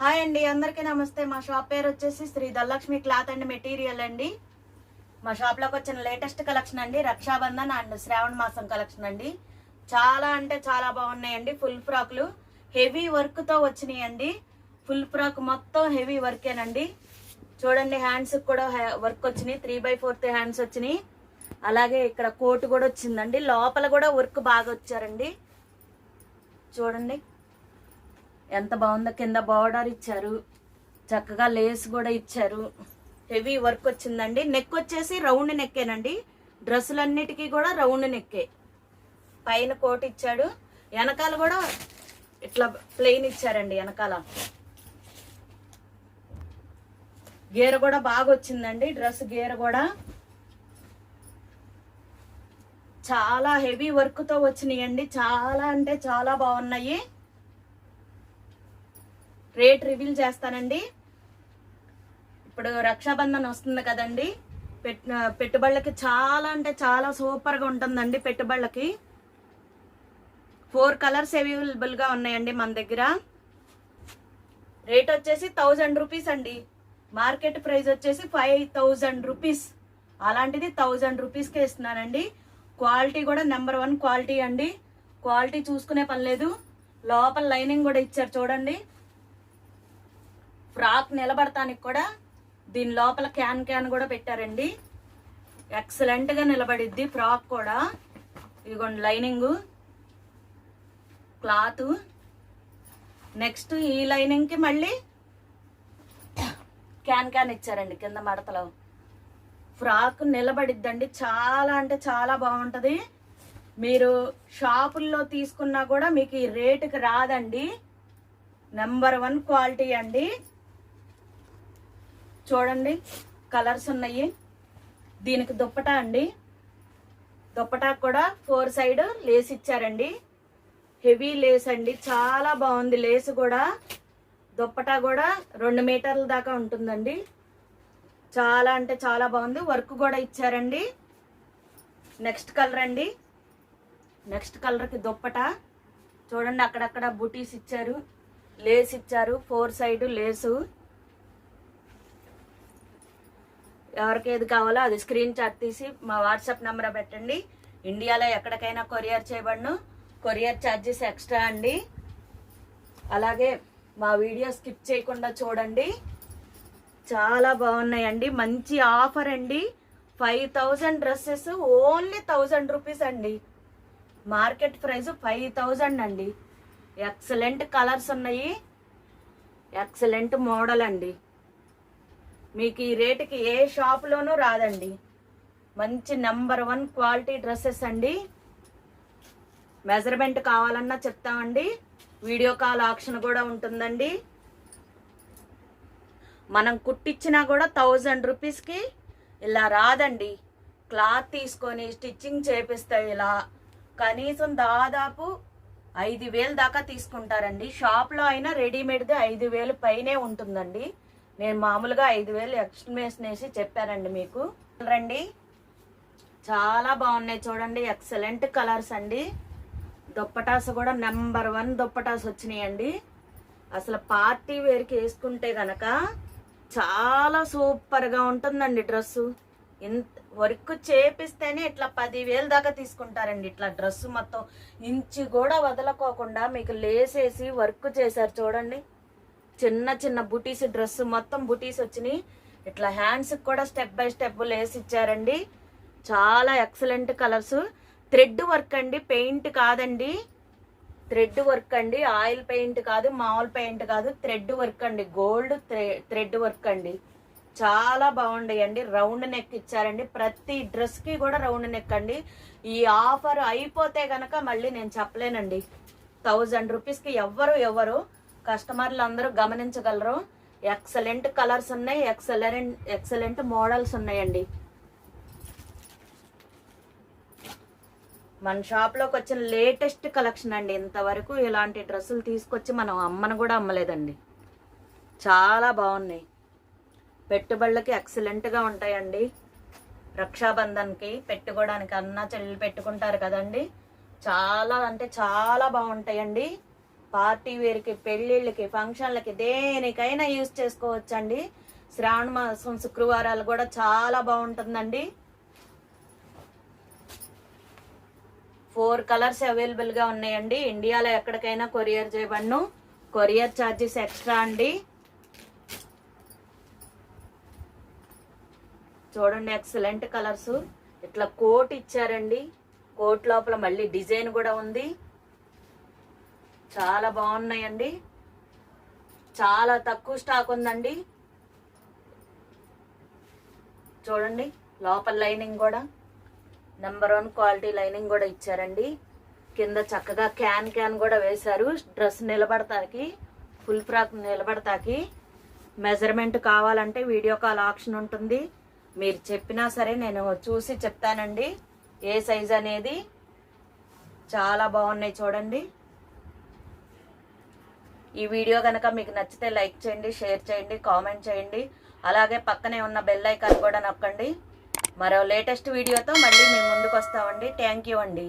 Hi అండి అందరికీ నమస్తే. మా షాప్ పేరు వచ్చేసి Shri Dhanalakshmi cloth and material అండి. మా షాప్లోకి వచ్చిన లేటెస్ట్ కలెక్షన్ అండి రక్షాబంధన్ అండ్ శ్రావణ మాసం కలెక్షన్ అండి. చాలా అంటే చాలా బాగున్నాయండి ఫుల్ ఫ్రాక్లు హెవీ వర్క్తో వచ్చినాయండి. ఫుల్ ఫ్రాక్ మొత్తం హెవీ వర్కేనండి చూడండి హ్యాండ్స్ కూడా వర్క్ వచ్చినాయి. త్రీ బై ఫోర్త్ హ్యాండ్స్ వచ్చినాయి. అలాగే ఇక్కడ కోటు కూడా వచ్చిందండి. లోపల కూడా వర్క్ బాగా వచ్చారండి. చూడండి. ఎంత బాగుందో కింద బార్డర్ ఇచ్చారు. చక్కగా లేస్ కూడా ఇచ్చారు. హెవీ వర్క్ వచ్చిందండి. నెక్ వచ్చేసి రౌండ్ నెక్కేనండి. డ్రెస్సులన్నిటికీ కూడా రౌండ్ నెక్కే. పైన కోట్ ఇచ్చాడు. వెనకాల కూడా ఇట్లా ప్లెయిన్ ఇచ్చారండి వెనకాల. గేర కూడా బాగా వచ్చిందండి. డ్రెస్ గేర కూడా చాలా హెవీ వర్క్తో వచ్చినాయండి. చాలా అంటే చాలా బాగున్నాయి. రేట్ రివీల్ చేస్తానండి. ఇప్పుడు రక్షాబంధన్ వస్తుంది కదండి. పెట్ పెట్టుబడులకి చాలా అంటే చాలా సూపర్గా ఉంటుందండి పెట్టుబడులకి. ఫోర్ కలర్స్ అవైలబుల్గా ఉన్నాయండి మన దగ్గర. రేట్ వచ్చేసి థౌజండ్ రూపీస్ అండి. మార్కెట్ ప్రైస్ వచ్చేసి ఫైవ్ థౌజండ్ రూపీస్. అలాంటిది థౌజండ్ రూపీస్కే ఇస్తున్నానండి. క్వాలిటీ కూడా నెంబర్ వన్ క్వాలిటీ అండి. క్వాలిటీ చూసుకునే పని లేదు. లోపల లైనింగ్ కూడా ఇచ్చారు చూడండి. ఫ్రాక్ నిలబడటానికి కూడా దీని లోపల క్యాన్ క్యాన్ కూడా పెట్టారండి. ఎక్సలెంట్గా నిలబడిద్ది ఫ్రాక్ కూడా. ఇదిగోండి లైనింగు. క్లాత్. నెక్స్ట్ ఈ లైనింగ్కి మళ్ళీ క్యాన్ క్యాన్ ఇచ్చారండి కింద మడతలో. ఫ్రాక్ నిలబడిద్దండి. చాలా అంటే చాలా బాగుంటుంది. మీరు షాపుల్లో తీసుకున్నా కూడా మీకు ఈ రేటుకి రాదండి. నెంబర్ వన్ క్వాలిటీ అండి. చూడండి కలర్స్ ఉన్నాయి. దీనికి దుప్పటా అండి. దుప్పటా కూడా ఫోర్ సైడ్ లేస్ ఇచ్చారండి. హెవీ లేస్ అండి. చాలా బాగుంది లేస్ కూడా. దుప్పటా కూడా రెండు మీటర్ల దాకా ఉంటుందండి. చాలా అంటే చాలా బాగుంది. వర్క్ కూడా ఇచ్చారండి. నెక్స్ట్ కలర్ అండి. నెక్స్ట్ కలర్కి దుప్పటా. చూడండి అక్కడక్కడ బుటీస్ ఇచ్చారు. లేస్ ఇచ్చారు. Four side lace. ఎవరికి ఏది కావాలో అది స్క్రీన్ షాట్ తీసి మా వాట్సాప్ నెంబర్ పెట్టండి. ఇండియాలో ఎక్కడికైనా కొరియర్ చేయబడును. కొరియర్ ఛార్జెస్ ఎక్స్ట్రా అండి. అలాగే మా వీడియో స్కిప్ చేయకుండా చూడండి. చాలా బాగున్నాయండి. మంచి ఆఫర్ అండి. Five thousand dresses only thousand rupees అండి. మార్కెట్ ప్రైస్ ఫైవ్ థౌజండ్ అండి. ఎక్సలెంట్ కలర్స్ ఉన్నాయి. ఎక్సలెంట్ మోడల్ అండి. మీకు ఈ రేటుకి ఏ షాప్లోనూ రాదండి. మంచి నెంబర్ వన్ క్వాలిటీ డ్రెస్సెస్ అండి. మెజర్మెంట్ కావాలన్నా చెప్తామండి. వీడియో కాల్ ఆప్షన్ కూడా ఉంటుందండి. మనం కుట్టించినా కూడా థౌజండ్ రూపీస్కి ఇలా రాదండి. క్లాత్ తీసుకొని స్టిచ్చింగ్ చేపిస్తే ఇలా కనీసం దాదాపు ఐదు వేలు దాకా తీసుకుంటారండి. షాప్లో అయినా రెడీమేడ్ది ఐదు వేలు పైనే ఉంటుందండి. నేను మామూలుగా ఐదు వేలు ఎక్స్టిమేషన్ వేసి చెప్పానండి మీకు. రండి. చాలా బాగున్నాయి చూడండి. ఎక్సలెంట్ కలర్స్ అండి. దుప్పటాస్ కూడా నెంబర్ వన్ దుప్పటాస్ వచ్చినాయండి. అసలు పార్టీ వేర్కి వేసుకుంటే గనక చాలా సూపర్గా ఉంటుందండి డ్రెస్సు. ఇంత వర్క్ చేపిస్తేనే ఇట్లా పదివేలు దాకా తీసుకుంటారండి ఇట్లా డ్రెస్ మొత్తం. ఇంచు కూడా వదలకోకుండా మీకు లేసేసి వర్క్ చేశారు చూడండి. చిన్న చిన్న బుటీస్ డ్రెస్ మొత్తం బుటీస్ వచ్చినాయి. ఇట్లా హ్యాండ్స్కి కూడా స్టెప్ బై స్టెప్ లేసి ఇచ్చారండి. చాలా ఎక్సలెంట్ కలర్స్. థ్రెడ్ వర్క్ అండి పెయింట్ కాదండి. థ్రెడ్ వర్క్ అండి ఆయిల్ పెయింట్ కాదు మామూలు పెయింట్ కాదు. థ్రెడ్ వర్క్ అండి గోల్డ్ థ్రెడ్ వర్క్ అండి. చాలా బాగుండయండి. రౌండ్ నెక్ ఇచ్చారండి. ప్రతి డ్రెస్కి కూడా రౌండ్ నెక్ అండి. ఈ ఆఫర్ అయిపోతే గనక మళ్ళీ నేను చెప్పలేనండి. థౌజండ్ రూపీస్కి ఎవ్వరు ఎవరు కస్టమర్లు అందరూ గమనించగలరు. ఎక్సలెంట్ కలర్స్ ఉన్నాయి. ఎక్సలెంట్ ఎక్సలెంట్ మోడల్స్ ఉన్నాయండి. మన షాప్లోకి వచ్చిన లేటెస్ట్ కలెక్షన్ అండి. ఇంతవరకు ఇలాంటి డ్రెస్సులు తీసుకొచ్చి మనం అమ్మను కూడా అమ్మలేదండి. చాలా బాగున్నాయి. పెట్టుబడులకి ఎక్సలెంట్గా ఉంటాయండి. రక్షాబంధన్కి పెట్టుకోవడానికి అన్న చెల్లెలు పెట్టుకుంటారు కదండి. చాలా అంటే చాలా బాగుంటాయండి. పార్టీ వేర్కి పెళ్ళిళ్ళకి ఫంక్షన్లకి దేనికైనా యూజ్ చేసుకోవచ్చండి. శ్రావణ మాసం శుక్రవారాలు కూడా చాలా బాగుంటుందండి. ఫోర్ కలర్స్ అవైలబుల్గా ఉన్నాయండి. ఇండియాలో ఎక్కడికైనా కొరియర్ చేయబడ్ను. కొరియర్ ఛార్జెస్ ఎక్స్ట్రా అండి. చూడండి ఎక్సలెంట్ కలర్స్. ఇట్లా కోట్ ఇచ్చారండి. కోట్ లోపల మళ్ళీ డిజైన్ కూడా ఉంది. చాలా బాగున్నాయండి. చాలా తక్కువ స్టాక్ ఉందండి. చూడండి లోపల లైనింగ్ కూడా. నెంబర్ వన్ క్వాలిటీ లైనింగ్ కూడా ఇచ్చారండి. కింద చక్కగా క్యాన్ క్యాన్ కూడా వేశారు. డ్రెస్ నిలబడతాకి ఫుల్ ఫ్రాక్ నిలబడతాకి. మెజర్మెంట్ కావాలంటే వీడియో కాల్ ఆప్షన్ ఉంటుంది. మీరు చెప్పినా సరే నేను చూసి చెప్తానండి. ఏ సైజ్ అనేది చాలా బాగున్నాయి చూడండి. ఈ వీడియో కనుక మీకు నచ్చితే లైక్ చేయండి షేర్ చేయండి కామెంట్ చేయండి. అలాగే పక్కనే ఉన్న బెల్ ఐకాన్ కూడా నొక్కండి. మరో లేటెస్ట్ వీడియోతో మళ్ళీ మేము ముందుకు వస్తామండి. థ్యాంక్ యూ అండి.